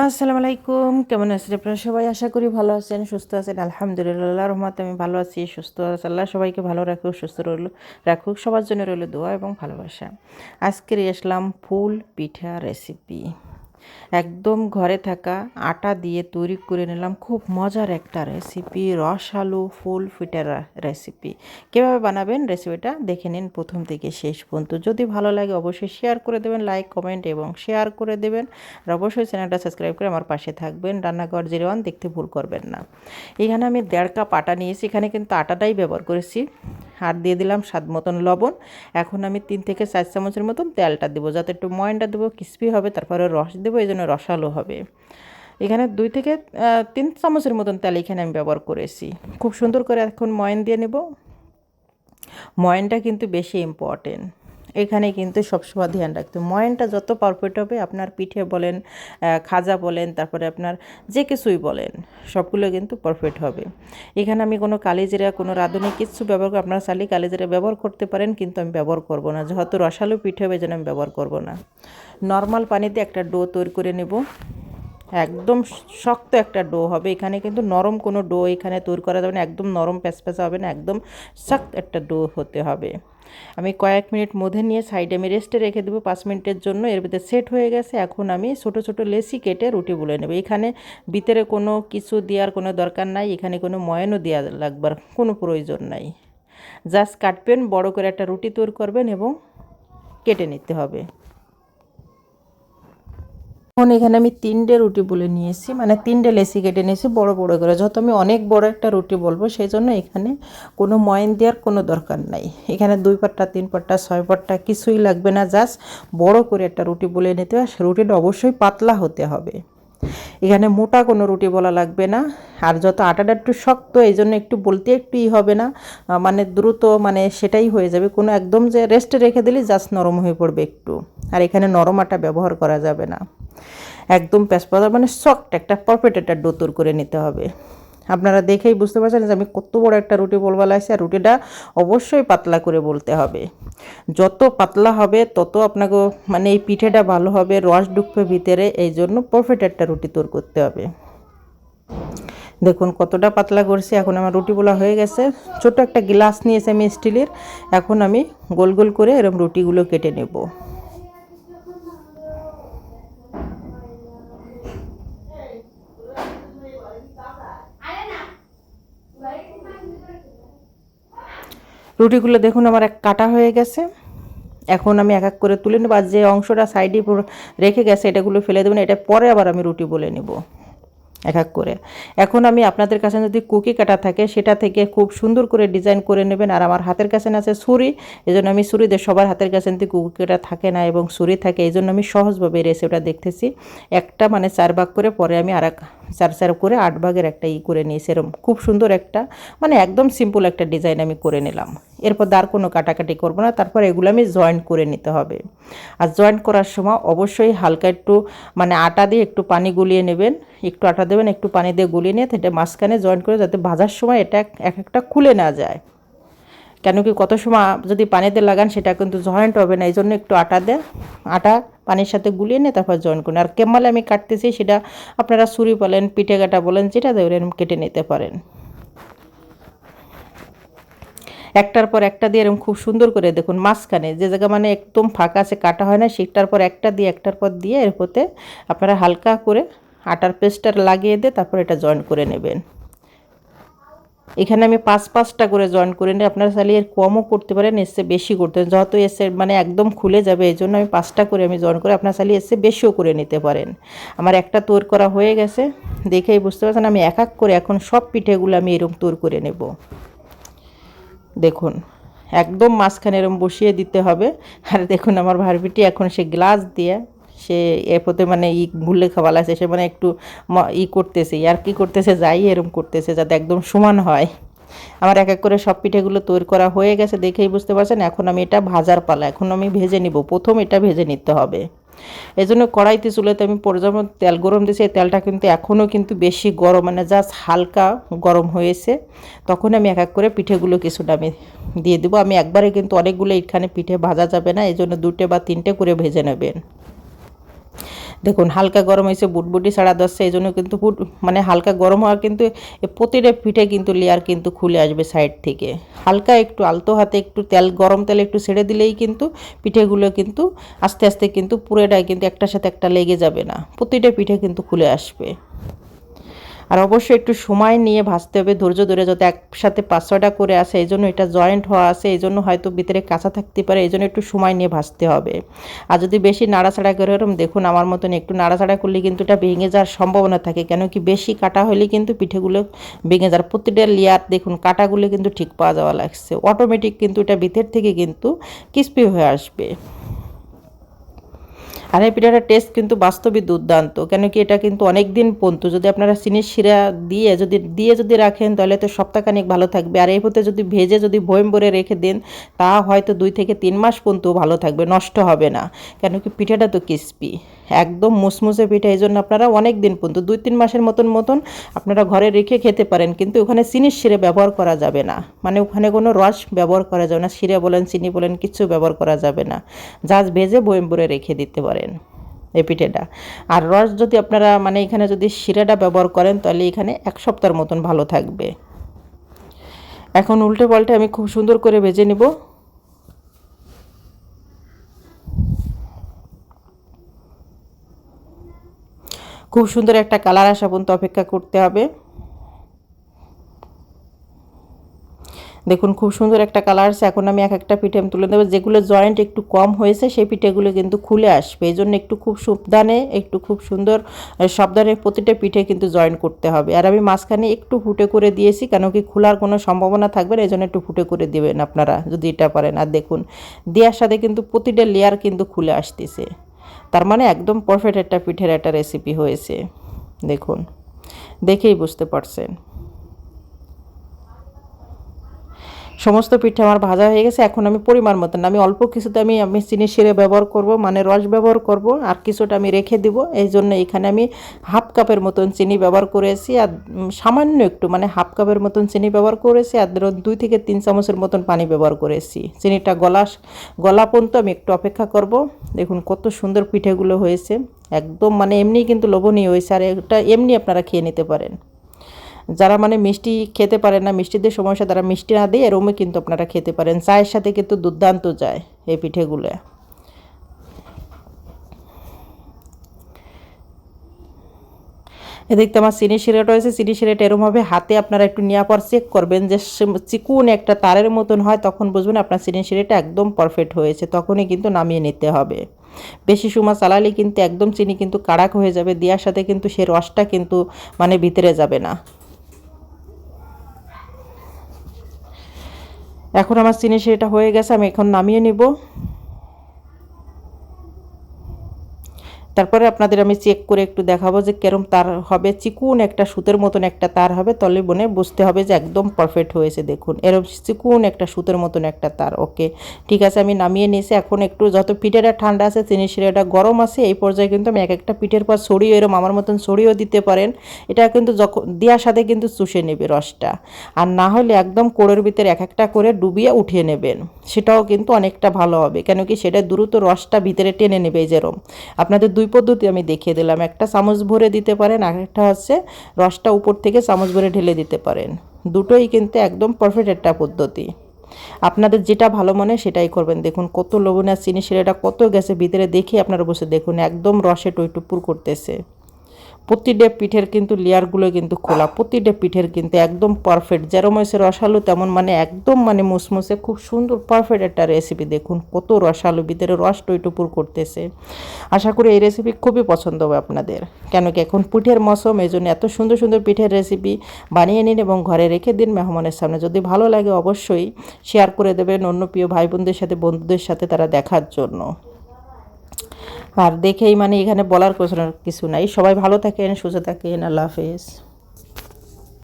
আসসালামু আলাইকুম কেমন আছেন আপনারা সবাই? আশা করি ভালো আছেন, সুস্থ আছেন। আলহামদুলিল্লাহ, রহমত আমি ভালো আছি, সুস্থ আছি। আল্লাহ সবাইকে ভালো রাখুক, সুস্থ রইল, রাখুক। সবার জন্য রইল দোয়া এবং ভালোবাসা। আজকে আসলাম ফুল পিঠা রেসিপি একদম ঘরে থাকা আটা দিয়ে তৈরি করে নিলাম খুব মজার একটা রেসিপি রস আলু ফুল পিঠার রেসিপি কীভাবে বানাবেন রেসিপিটা দেখে নিন প্রথম থেকে শেষ পর্যন্ত। যদি ভালো লাগে অবশ্যই শেয়ার করে দেবেন লাইক কমেন্ট এবং শেয়ার করে দেবেন। আর অবশ্যই চ্যানেলটা সাবস্ক্রাইব করে আমার পাশে থাকবেন। রান্নাঘর জিরো দেখতে ভুল করবেন না। এখানে আমি দেড় কাপ আটা নিয়েছি। এখানে কিন্তু আটাটাই ব্যবহার করেছি। আর দিয়ে দিলাম স্বাদ মতন লবণ। এখন আমি তিন থেকে চার চামচের মতন তেলটা দেবো। যাতে একটু ময়নটা দেবো ক্রিস্পি হবে, তারপরে রস দেবো, এই জন্য রসালো হবে। এখানে দুই থেকে তিন চামচের মতন তেল এখানে আমি ব্যবহার করেছি। খুব সুন্দর করে এখন ময়ন দিয়ে নেব। ময়নটা কিন্তু বেশি ইম্পর্টেন্ট এখানে কিন্তু সবসময় ধ্যান রাখতে ময়নটা যত পারফেক্ট হবে, আপনার পিঠে বলেন খাজা বলেন, তারপরে আপনার যে কিছুই বলেন, সবগুলো কিন্তু পারফেক্ট হবে। এখানে আমি কোনো কালিজিরা, কোনো রাঁধুনি কিচ্ছু ব্যবহার করি আপনারা চালি কালিজিরা ব্যবহার করতে পারেন, কিন্তু আমি ব্যবহার করব না। যেহেতু রসালো পিঠে হবে যেন আমি ব্যবহার করব না। নর্মাল পানিতে একটা ডো তৈরি করে নেব। একদম শক্ত একটা ডো হবে। এখানে কিন্তু নরম কোনো ডো এখানে তৈরি করা যাবে না, একদম নরম প্যাঁচপ্যাঁচা হবে না, একদম শক্ত একটা ডো হতে হবে। আমি কয়েক মিনিট মধ্যে নিয়ে সাইডে আমি রেস্টে রেখে দেবো, পাঁচ মিনিটের জন্য। এর ভিতরে সেট হয়ে গেছে। এখন আমি ছোট ছোট লেসি কেটে রুটি বলে নেব। এখানে ভিতরে কোনো কিছু দেওয়ার কোনো দরকার নাই, এখানে কোনো ময়নও দেওয়া লাগবার কোনো প্রয়োজন নাই। জাস্ট কাটবেন, বড় করে একটা রুটি তৈরি করবেন এবং কেটে নিতে হবে। এখন এখানে আমি তিনটে রুটি বলে নিয়েছি মানে তিনটে লেসি কেটে নিয়েছি, বড় বড় করে। যত আমি অনেক বড় একটা রুটি বলব, সেই জন্য এখানে কোনো ময়ন দেওয়ার কোনো দরকার নাই। এখানে দুই পাট্টা, তিন পাট্টা, ছয় পাট্টা, কিছুই লাগবে না, জাস্ট বড় করে একটা রুটি বলে নিতে হবে। রুটিটা অবশ্যই পাতলা হতে হবে। এখানে মোটা কোনো রুটি বলা লাগবে না। আর যত আটাটা একটু শক্ত, এই জন্য একটু বলতে একটু ই হবে না। মানে দ্রুত মানে সেটাই হয়ে যাবে। কোনো একদম যে রেস্টে রেখে দিলে জাস্ট নরম হয়ে পড়বে একটু। আর এখানে নরম আটা ব্যবহার করা যাবে না। একদম পেঁচপাতা মানে শক্ত একটা পারফেক্ট একটা ডোতর করে নিতে হবে। আপনারা দেখেই বুঝতে পারছেন যে আমি কত বড় একটা রুটি বলবা লাগছে আর রুটিটা অবশ্যই পাতলা করে বলতে হবে। যত পাতলা হবে, তত আপনাকে মানে এই পিঠেটা ভালো হবে, রস ঢুকবে ভিতরে, এই জন্য পারফেক্ট একটা রুটি তৈরি করতে হবে। দেখুন কতটা পাতলা করছি, এখন আমার রুটিগুলো হয়ে গেছে। ছোট একটা গ্লাস নিয়েছি আমি স্টিলের, এখন আমি গোল গোল করে এরকম রুটিগুলো কেটে নেব। রুটিগুলো দেখুন, আমার এক কাটা হয়ে গেছে। এখন আমি এক এক করে তুলে নেব আর যে অংশটা সাইডে রেখে গেছে, এটাগুলো ফেলে দেবেন এটা পরে আবার আমি রুটি বলে নেব এক এক করে। এখন আমি আপনাদের কাছে যদি কুকি কাটা থাকে, সেটা থেকে খুব সুন্দর করে ডিজাইন করে নেবেন। আর আমার হাতের কাছে আছে ছুরি এই জন্য আমি ছুরি দিয়ে সবার হাতের কাছে যদি কুকি কাটা থাকে না এবং ছুরি থাকে এই জন্য আমি সহজভাবে রেসিপিটা দেখতেছি। একটা মানে চার ভাগ করে, পরে আমি আর এক চার চার করে আট ভাগের একটা ই করে নিয়েছি এরকম খুব সুন্দর একটা মানে একদম সিম্পল একটা ডিজাইন আমি করে নিলাম। এরপর আর কোনো কাটাকাটি করব না। তারপর এগুলো আমি জয়েন্ট করে নিতে হবে। আর জয়েন্ট করার সময় অবশ্যই হালকা একটু মানে আটা দিয়ে একটু পানি গুলিয়ে নেবেন। একটু আটা দেবেন, একটু পানি দিয়ে গুলিয়ে নিয়ে এটা মাঝখানে জয়েন্ট করে যাতে ভাজার সময় এটা এক একটা খুলে না যায়। কেন কি কত সময় যদি পানিতে লাগান সেটা কিন্তু জয়েন্ট হবে না এই জন্য একটু আটা দেয় আটা পানির সাথে গুলিয়ে নিয়ে তারপর জয়েন করুন। আর কেমালে আমি কাটতেছি সেটা আপনারা ছুরি বলেন, পিঠে কাটা বলেন, যেটা দেবেন কেটে নিতে পারেন। একটার পর একটা দিয়ে এরকম খুব সুন্দর করে দেখুন মাঝখানে, যে জায়গা মানে একদম ফাঁকা আছে, কাটা হয় না সেটার পর একটা দিয়ে, একটার পর দিয়ে এরপরে আপনারা হালকা করে আটার পেস্টটা লাগিয়ে দিয়ে তারপর এটা জয়েন করে নেবেন। এখানে আমি পাঁচ পাঁচটা করে জয়েন করে নিই আপনারা চাইলে এর কমও করতে পারেন এসে বেশি করতে পারেন। যত এসে মানে একদম খুলে যাবে, এই জন্য আমি পাঁচটা করে আমি জয়েন করে আপনার চাইলে এসে বেশিও করে নিতে পারেন। আমার একটা তৈরি করা হয়ে গেছে, দেখেই বুঝতে পারছেন, আমি এক এক করে এখন সব পিঠেগুলো আমি এরকম তৈরি করে নেব। দেখুন, একদম মাঝখানে এরকম বসিয়ে দিতে হবে। আর দেখুন আমার ভারপিটি এখন সে গ্লাস দিয়ে সে এরপরে মানে ই ভুলে খাওয়া লাগছে সে মানে একটু ই করতেছে আর কি করতেছে, যাই এরম করতেছে যাতে একদম সমান হয়। আমার এক এক করে সব পিঠেগুলো তৈরি করা হয়ে গেছে দেখেই বুঝতে পারছেন, এখন আমি এটা ভাজার পালা, এখন আমি ভেজে নিব, প্রথম এটা ভেজে নিতে হবে। এই জন্য কড়াইতে চুলাতে আমি পর্যাপ্ত তেল গরম দিয়েছি। এই তেলটা কিন্তু এখনও কিন্তু বেশি গরম মানে জাস্ট হালকা গরম হয়েছে। তখন আমি এক এক করে পিঠেগুলো কিছুটা আমি দিয়ে দেবো। আমি একবারে কিন্তু অনেকগুলো এখানে পিঠে ভাজা যাবে না এই জন্য দুটো বা তিনটে করে ভেজে নেবেন। দেখুন, হালকা গরম হয়েছে, বুটবুটি সাড়া দশটা এই জন্য কিন্তু ফুট মানে হালকা গরম হওয়া কিন্তু প্রতিটা পিঠে কিন্তু লেয়ার কিন্তু খুলে আসবে সাইড থেকে। হালকা একটু আলতো হাতে একটু তেল, গরম তেল একটু ছেড়ে দিলেই কিন্তু পিঠেগুলো কিন্তু আস্তে আস্তে কিন্তু পুরোটাই কিন্তু একটার সাথে একটা লেগে যাবে না। প্রতিটা পিঠে কিন্তু খুলে আসবে। আর অবশ্যই একটু সময় নিয়ে ভাজতে হবে, ধৈর্য ধরে যাতে একসাথে পাঁচ ছটা করে আসে, এই জন্য এটা জয়েন্ট হওয়া আছে, এই জন্য হয়তো ভিতরে কাঁচা থাকতে পারে, এই জন্য একটু সময় নিয়ে ভাজতে হবে। আর যদি বেশি নাড়াচাড়া করে এরকম, দেখুন আমার মতন একটু নাড়াচাড়া করলে কিন্তু এটা ভেঙে যাওয়ার সম্ভাবনা থাকে, কেন কি বেশি কাটা হলে কিন্তু পিঠেগুলো ভেঙে যাওয়ার। প্রতিটা লেয়ার দেখুন কাটাগুলো কিন্তু ঠিক পাওয়া যাওয়া লাগছে অটোমেটিক কিন্তু এটা ভিতর থেকে কিন্তু ক্রিস্পি হয়ে আসবে। আর এই পিঠাটার টেস্ট কিন্তু বাস্তবই দুর্দান্ত। কেন কি এটা কিন্তু অনেক দিন পর্যন্ত যদি আপনারা চিনির শিরা দিয়ে যদি দিয়ে যদি রাখেন, তাহলে তো সপ্তাহখানিক ভালো থাকবে। আর এই পথে যদি ভেজে যদি ভয়ম ভরে রেখে দেন, তা হয়তো দুই থেকে তিন মাস পর্যন্ত ভালো থাকবে, নষ্ট হবে না। কেন কি পিঠাটা তো ক্রিস্পি একদম মুসমুসে পিঠা, এই জন্য আপনারা অনেক দিন পর্যন্ত, দুই তিন মাসের মতন মতন আপনারা ঘরে রেখে খেতে পারেন, কিন্তু ওখানে চিনির শিরে ব্যবহার করা যাবে না। মানে ওখানে কোনো রস ব্যবহার করা যাবে না, শিরে বলেন, চিনি বলেন, কিছু ব্যবহার করা যাবে না। জাস্ট ভেজে বয়েম ভরে রেখে দিতে পারেন এই পিঠেটা। আর রস যদি আপনারা মানে এখানে যদি শিরাটা ব্যবহার করেন, তাহলে এখানে এক সপ্তাহের মতন ভালো থাকবে। এখন উল্টে পাল্টে আমি খুব সুন্দর করে ভেজে নিব। খুব সুন্দর একটা কালার আসা পর্যন্ত অপেক্ষা করতে হবে। দেখুন, খুব সুন্দর একটা কালার আছে এখন আমি এক একটা পিঠে আমি তুলে দেবো যেগুলো জয়েন্ট একটু কম হয়েছে, সেই পিঠেগুলো কিন্তু খুলে আসবে। এই জন্য একটু খুব সাবধানে, একটু খুব সুন্দর সাবধানে প্রতিটা পিঠে কিন্তু জয়েন করতে হবে। আর আমি মাঝখানে একটু ফুটে করে দিয়েছি, কেন কি খোলার কোনো সম্ভাবনা থাকবে না, এই জন্য একটু ফুটে করে দেবেন আপনারা, যদি এটা পারেন। আর দেখুন দেওয়ার সাথে কিন্তু প্রতিটা লেয়ার কিন্তু খুলে আসতেছে। তার মানে একদম পারফেক্ট একটা পিঠের একটা রেসিপি হয়েছে। দেখুন দেখেই বুঝতে পারছেন। সমস্ত পিঠে আমার ভাজা হয়ে গেছে, এখন আমি পরিমাণ মতন, আমি অল্প কিছুতে আমি আমি চিনি শিরে ব্যবহার করব মানে রস ব্যবহার করব, আর কিছুটা আমি রেখে দিব, এই জন্য এখানে আমি হাফ কাপের মতন চিনি ব্যবহার করেছি, আর সামান্য একটু মানে হাফ কাপের মতন চিনি ব্যবহার করেছি, আর দুই থেকে তিন চামচের মতন পানি ব্যবহার করেছি। চিনিটা গলা গলা পর্যন্ত আমি একটু অপেক্ষা করব, দেখুন কত সুন্দর পিঠেগুলো হয়েছে, একদম মানে এমনি কিন্তু লোভনীয় হয়েছে, আর এটা এমনি আপনারা খেয়ে নিতে পারেন। যারা মানে মিষ্টি খেতে পারেন না, মিষ্টিদের সমস্যা তারা মিষ্টি না দিয়ে এরমে কিন্তু আপনারা খেতে পারেন। চায়ের সাথে কিন্তু দুর্দান্ত যায় এই পিঠেগুলো। এদিকে আমার চিনি শিরাটা হয়েছে চিনি শিরাটা এরমভাবে হাতে আপনারা একটু নেওয়ার পর চেক করবেন যে চিকুন একটা তারের মতন হয়, তখন বুঝবেন আপনার চিনি শিরাটা একদম পারফেক্ট হয়েছে, তখনই কিন্তু নামিয়ে নিতে হবে। বেশি সময় চালালে কিন্তু একদম চিনি কিন্তু কাড়াক হয়ে যাবে, দেওয়ার সাথে কিন্তু সে রসটা কিন্তু মানে ভিতরে যাবে না। এখন আমার চিনি সেটা হয়ে গেছে আমি এখন নামিয়ে নিব। তারপরে আপনাদের আমি চেক করে একটু দেখাবো যে কেরম তার হবে। চিকুন একটা সুতের মতন একটা তার হবে, তলে বনে বুঝতে হবে যে একদম পারফেক্ট হয়েছে, দেখুন। এরম চিকুন একটা সুতের মতন একটা তার ওকে ঠিক আছে, আমি নামিয়ে নিয়েছি। এখন একটু যত পিঠেটা ঠান্ডা আছে, চিনি শিরাটা গরম আছে, এই পর্যায়ে কিন্তু আমি এক একটা পিঠের পর ছড়িয়ে, এরম আমার মতন ছড়িয়েও দিতে পারেন। এটা কিন্তু যখন দেওয়ার সাথে কিন্তু চুষে নেবে রসটা। আর না হলে একদম কোড়ের ভিতরে এক একটা করে ডুবিয়ে উঠিয়ে নেবেন। সেটাও কিন্তু অনেকটা ভালো হবে, কেন কি সেটা দ্রুত রসটা ভিতরে টেনে নেবে যেরম আপনাদের পদ্ধতি আমি দেখিয়ে দিলাম। একটা চামচ ভরে দিতে পারেন, আর একটা হচ্ছে রসটা উপর থেকে চামচ ভরে ঢেলে দিতে পারেন। দুটোই কিন্তু একদম পারফেক্ট একটা পদ্ধতি। আপনাদের যেটা ভালো মনে সেটাই করবেন। দেখুন কত লবণ আর চিনি সেটা কত গেছে, ভিতরে দেখে আপনারা বসে দেখুন। একদম রসে টইটুপুর করতেছে। প্রতিটা পিঠের কিন্তু লেয়ারগুলো কিন্তু খোলা, প্রতিটা পিঠের কিন্তু একদম পারফেক্ট যেরম হয়েছে রসালু তেমন মানে একদম মানে মুসমুসে খুব সুন্দর পারফেক্ট একটা রেসিপি দেখুন, কত রসালু, ভিতরে রস টইটুপুর করতেছে। আশা করি এই রেসিপি খুবই পছন্দ হবে আপনাদের। কেন কি এখন পিঠের মৌসুম এই জন্য এত সুন্দর সুন্দর পিঠের রেসিপি বানিয়ে নিন এবং ঘরে রেখে দিন মেহমানের সামনে। যদি ভালো লাগে অবশ্যই শেয়ার করে দেবেন অন্য প্রিয় ভাই বোনদের সাথে, বন্ধুদের সাথে তারা দেখার জন্য। আর দেখেই মানে এখানে বলার কিছু নাই। সবাই ভালো থাকেন সুস্থ থাকেন আল্লাহ হাফেজ।